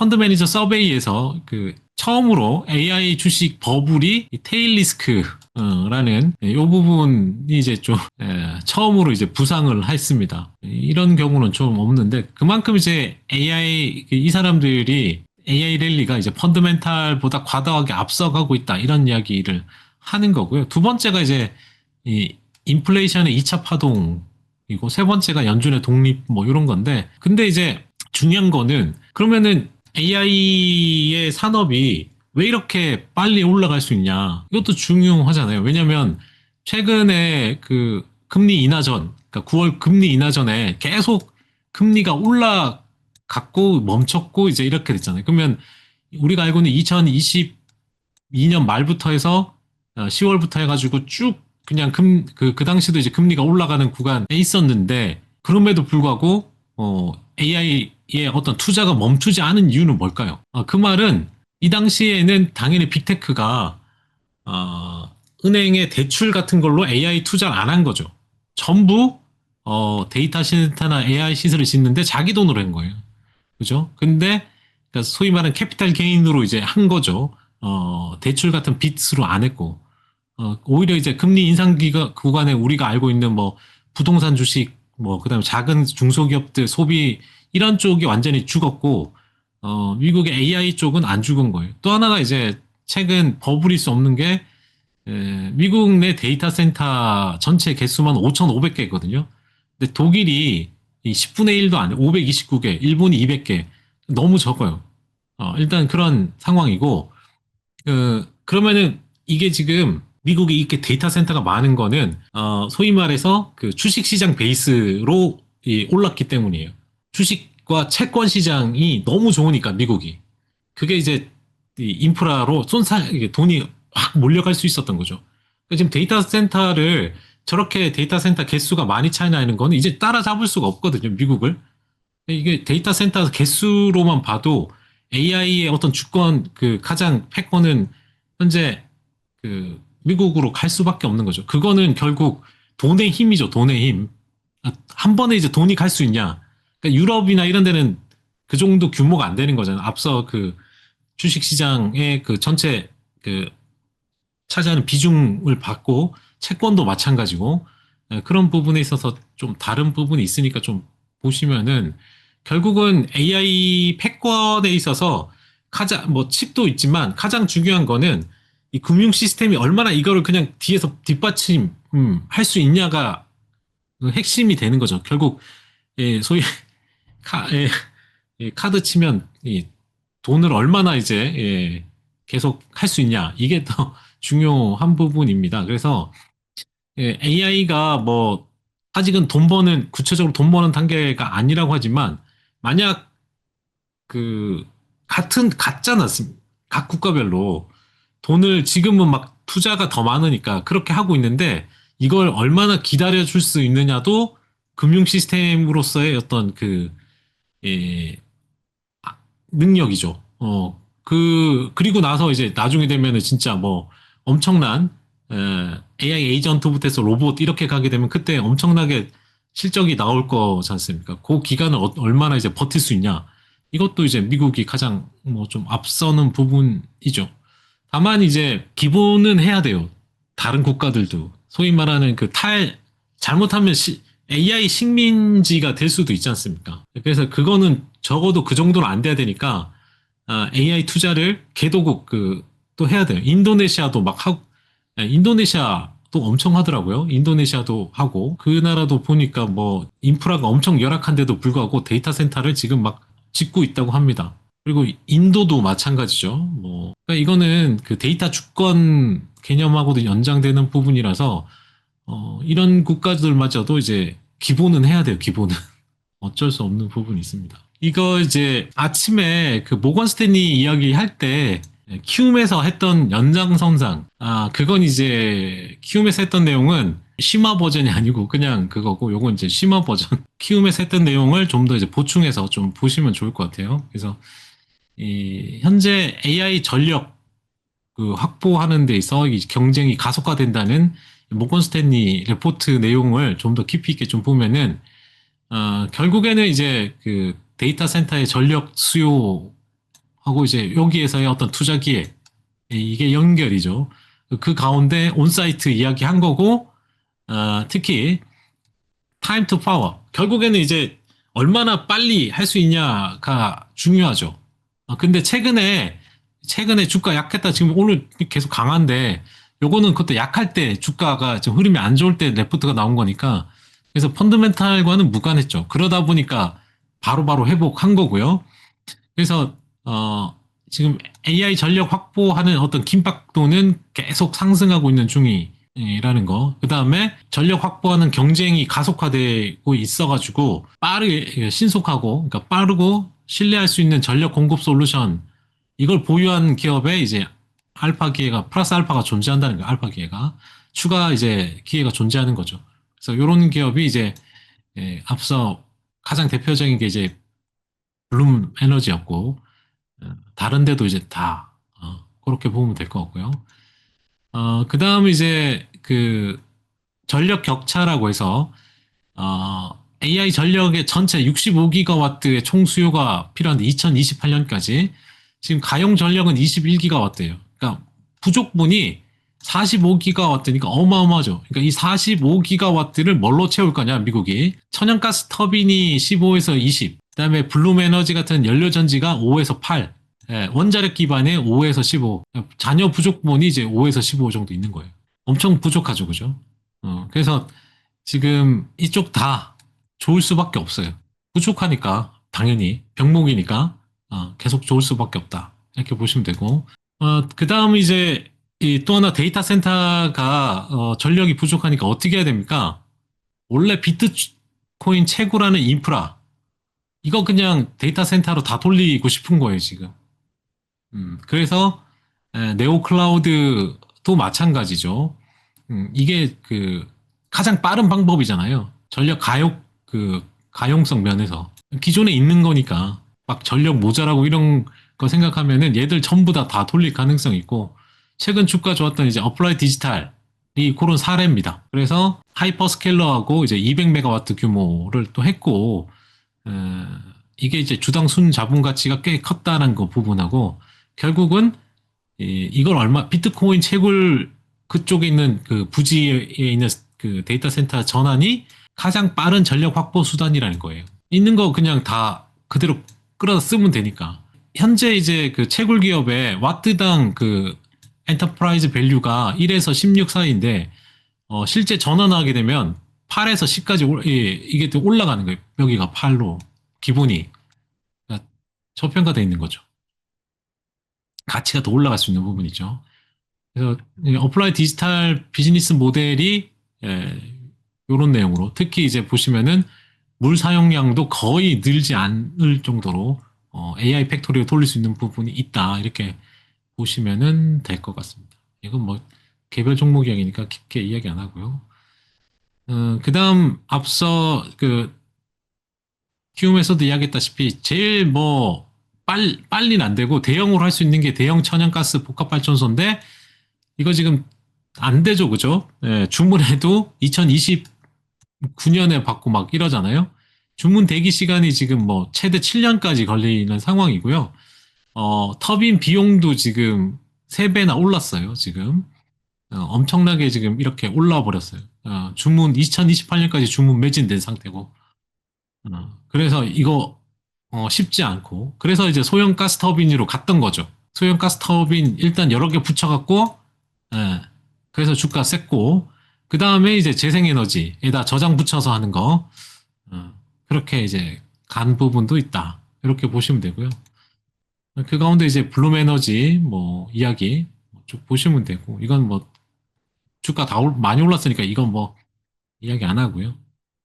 펀드 매니저 서베이에서 그 처음으로 AI 주식 버블이 이 테일 리스크 어, 라는 이 부분이 이제 좀 에, 처음으로 이제 부상을 했습니다. 이런 경우는 좀 없는데 그만큼 이제 AI 이 사람들이 AI 랠리가 이제 펀드멘탈보다 과다하게 앞서가고 있다 이런 이야기를 하는 거고요. 두 번째가 이제 이 인플레이션의 2차 파동이고 세 번째가 연준의 독립 뭐 이런 건데 근데 이제 중요한 거는 그러면은 AI의 산업이 왜 이렇게 빨리 올라갈 수 있냐 이것도 중요하잖아요. 왜냐하면 최근에 그 금리 인하 전, 그러니까 9월 금리 인하 전에 계속 금리가 올라갔고 멈췄고 이제 이렇게 됐잖아요. 그러면 우리가 알고 있는 2022년 말부터 해서 10월부터 해가지고 쭉 그냥 금, 그, 그 당시도 이제 금리가 올라가는 구간에 있었는데, 그럼에도 불구하고, 어, AI 의 어떤 투자가 멈추지 않은 이유는 뭘까요? 아, 그 말은 이 당시에는 당연히 빅테크가, 어, 은행의 대출 같은 걸로 AI 투자를 안 한 거죠. 전부, 어, 데이터 센터나 AI 시설을 짓는데 자기 돈으로 한 거예요. 그죠? 근데, 그러니까 소위 말하는 캐피탈 게인으로 이제 한 거죠. 어, 대출 같은 빚으로 안 했고, 어, 오히려 이제 금리 인상 기가 구간에 우리가 알고 있는 뭐 부동산 주식, 뭐 그다음에 작은 중소기업들 소비 이런 쪽이 완전히 죽었고, 어, 미국의 AI 쪽은 안 죽은 거예요. 또 하나가 이제 최근 버블일 수 없는 게 에, 미국 내 데이터 센터 전체 개수만 5,500개거든요. 근데 독일이 이 10분의 1도 안 돼. 529개, 일본이 200개. 너무 적어요. 어, 일단 그런 상황이고, 그, 그러면은 이게 지금 미국이 이렇게 데이터 센터가 많은 거는, 어, 소위 말해서 그 주식 시장 베이스로 이 올랐기 때문이에요. 주식과 채권 시장이 너무 좋으니까, 미국이. 그게 이제 이 인프라로 이게 돈이 확 몰려갈 수 있었던 거죠. 그러니까 지금 데이터 센터를 저렇게 데이터 센터 개수가 많이 차이 나는 거는 이제 따라잡을 수가 없거든요, 미국을. 이게 데이터 센터 개수로만 봐도 AI의 어떤 주권 그 가장 패권은 현재 그 미국으로 갈 수밖에 없는 거죠. 그거는 결국 돈의 힘이죠. 돈의 힘. 아, 한 번에 이제 돈이 갈 수 있냐? 그러니까 유럽이나 이런 데는 그 정도 규모가 안 되는 거잖아요. 앞서 그 주식 시장의 그 전체 그 차지하는 비중을 받고 채권도 마찬가지고 예, 그런 부분에 있어서 좀 다른 부분이 있으니까 좀 보시면은 결국은 AI 패권에 있어서 가장 뭐 칩도 있지만 가장 중요한 거는 이 금융 시스템이 얼마나 이거를 그냥 뒤에서 뒷받침 음, 할 수 있냐가 그 핵심이 되는 거죠. 결국 예, 소위 카, 예, 예, 카드 치면 이 돈을 얼마나 이제 예, 계속 할 수 있냐 이게 더 중요한 부분입니다. 그래서 예, AI가 뭐 아직은 돈 버는 구체적으로 돈 버는 단계가 아니라고 하지만 만약 그 같은 같잖아 각 국가별로 돈을 지금은 막 투자가 더 많으니까 그렇게 하고 있는데 이걸 얼마나 기다려 줄 수 있느냐도 금융 시스템으로서의 어떤 그 예, 아, 능력이죠. 어, 그 그리고 나서 이제 나중에 되면은 진짜 뭐 엄청난 에, AI 에이전트부터 해서 로봇 이렇게 가게 되면 그때 엄청나게 실적이 나올 거지 않습니까? 그 기간을 어- 얼마나 이제 버틸 수 있냐. 이것도 이제 미국이 가장 뭐 좀 앞서는 부분이죠. 다만 이제 기본은 해야 돼요. 다른 국가들도 소위 말하는 그 탈 잘못하면 시- AI 식민지가 될 수도 있지 않습니까? 그래서 그거는 적어도 그 정도는 안 돼야 되니까 아, AI 투자를 개도국 그 또 해야 돼요. 인도네시아도 막 하고 예, 인도네시아도 엄청 하더라고요. 인도네시아도 하고 그 나라도 보니까 뭐 인프라가 엄청 열악한데도 불구하고 데이터 센터를 지금 막 짓고 있다고 합니다. 그리고 인도도 마찬가지죠. 뭐 그러니까 이거는 그 데이터 주권 개념하고도 연장되는 부분이라서 어, 이런 국가들마저도 이제 기본은 해야 돼요. 기본은 어쩔 수 없는 부분이 있습니다. 이거 이제 아침에 그 모건 스탠리 이야기 할 때 키움에서 했던 연장선상 아 그건 이제 키움에서 했던 내용은 심화 버전이 아니고 그냥 그거고 요건 이제 심화 버전 키움에서 했던 내용을 좀 더 이제 보충해서 좀 보시면 좋을 것 같아요. 그래서 이 현재 AI 전력 그 확보하는 데 있어 이 경쟁이 가속화된다는 모건 스탠리 레포트 내용을 좀 더 깊이 있게 좀 보면은 어, 결국에는 이제 그 데이터 센터의 전력 수요 하고 이제 여기에서의 어떤 투자 기회 이게 연결이죠. 그 가운데 온사이트 이야기 한 거고 어, 특히 타임 투 파워 결국에는 이제 얼마나 빨리 할 수 있냐가 중요하죠. 어, 근데 최근에 최근에 주가 약했다 지금 오늘 계속 강한데 요거는 그것도 약할 때 주가가 좀 흐름이 안 좋을 때 레포트가 나온 거니까 그래서 펀드멘탈과는 무관했죠. 그러다 보니까 바로바로 회복한 거고요. 그래서 어 지금 AI 전력 확보하는 어떤 긴박도는 계속 상승하고 있는 중이라는 거. 그 다음에 전력 확보하는 경쟁이 가속화되고 있어가지고 빠르게 신속하고 그러니까 빠르고 신뢰할 수 있는 전력 공급 솔루션 이걸 보유한 기업에 이제 알파 기회가 플러스 알파가 존재한다는 거예요. 알파 기회가 추가 이제 기회가 존재하는 거죠. 그래서 이런 기업이 이제 예, 앞서 가장 대표적인 게 이제 블룸 에너지였고 어, 다른 데도 이제 다 어, 그렇게 보면 될 것 같고요. 어, 그 다음 이제 그 전력 격차라고 해서 어, AI 전력의 전체 65기가와트의 총 수요가 필요한데 2028년까지 지금 가용 전력은 21기가와트예요. 그러니까 부족분이 45기가와트니까 어마어마하죠. 그러니까 이 45기가와트를 뭘로 채울 거냐, 미국이. 천연가스 터빈이 15에서 20. 그 다음에 블룸 에너지 같은 연료 전지가 5에서 8. 예, 원자력 기반에 5에서 15. 잔여 부족분이 이제 5에서 15 정도 있는 거예요. 엄청 부족하죠, 그죠? 어, 그래서 지금 이쪽 다 좋을 수밖에 없어요. 부족하니까 당연히 병목이니까 어, 계속 좋을 수밖에 없다. 이렇게 보시면 되고 어, 그 다음 이제 이 또 하나 데이터 센터가 어, 전력이 부족하니까 어떻게 해야 됩니까? 원래 비트코인 채굴하는 인프라 이거 그냥 데이터 센터로 다 돌리고 싶은 거예요 지금. 음, 그래서 에, 네오 클라우드도 마찬가지죠. 음, 이게 그 가장 빠른 방법이잖아요. 전력 가용 그 가용성 면에서 기존에 있는 거니까 막 전력 모자라고 이런 거 생각하면은 얘들 전부 다 다 돌릴 가능성이 있고 최근 주가 좋았던 이제 어플라이 디지털이 그런 사례입니다. 그래서 하이퍼스케일러하고 이제 200메가와트 규모를 또 했고 어, 이게 이제 주당 순 자본 가치가 꽤 컸다는 그 부분하고 결국은 이, 이걸 얼마 비트코인 채굴 그쪽에 있는 그 부지에 있는 그 데이터 센터 전환이 가장 빠른 전력 확보 수단이라는 거예요. 있는 거 그냥 다 그대로 끌어다 쓰면 되니까. 현재 이제 그 채굴 기업의 와트당 그 엔터프라이즈 밸류가 1에서 16 사이인데 어, 실제 전환하게 되면 8에서 10까지 올, 예, 이게 또 올라가는 거예요. 여기가 8로 기본이 그러니까 저평가되어 있는 거죠. 가치가 더 올라갈 수 있는 부분이죠. 그래서 이 어플라이 디지털 비즈니스 모델이 예, 이런 내용으로 특히 이제 보시면은 물 사용량도 거의 늘지 않을 정도로 어, AI 팩토리를 돌릴 수 있는 부분이 있다 이렇게 보시면은 될 것 같습니다. 이건 뭐 개별 종목 이야기니까 깊게 이야기 안 하고요. 어, 그 다음 앞서 그 키움에서도 이야기했다시피 제일 뭐 빨, 빨리는 안 되고 대형으로 할 수 있는 게 대형 천연가스 복합발전소인데 이거 지금 안 되죠, 그죠? 예, 주문해도 2029년에 받고 막 이러잖아요. 주문 대기 시간이 지금 뭐 최대 7년까지 걸리는 상황이고요. 어, 터빈 비용도 지금 3배나 올랐어요, 지금. 어, 엄청나게 지금 이렇게 올라와 버렸어요. 어, 주문 2028년까지 주문 매진된 상태고. 어, 그래서 이거 어, 쉽지 않고. 그래서 이제 소형 가스 터빈으로 갔던 거죠. 소형 가스 터빈 일단 여러 개 붙여갖고, 예, 그래서 주가 셌고, 그 다음에 이제 재생에너지에다 저장 붙여서 하는 거, 어, 그렇게 이제 간 부분도 있다. 이렇게 보시면 되고요. 그 가운데 이제 블룸 에너지 뭐 이야기 쭉 보시면 되고, 이건 뭐 주가 다 올- 많이 올랐으니까 이건 뭐 이야기 안 하고요.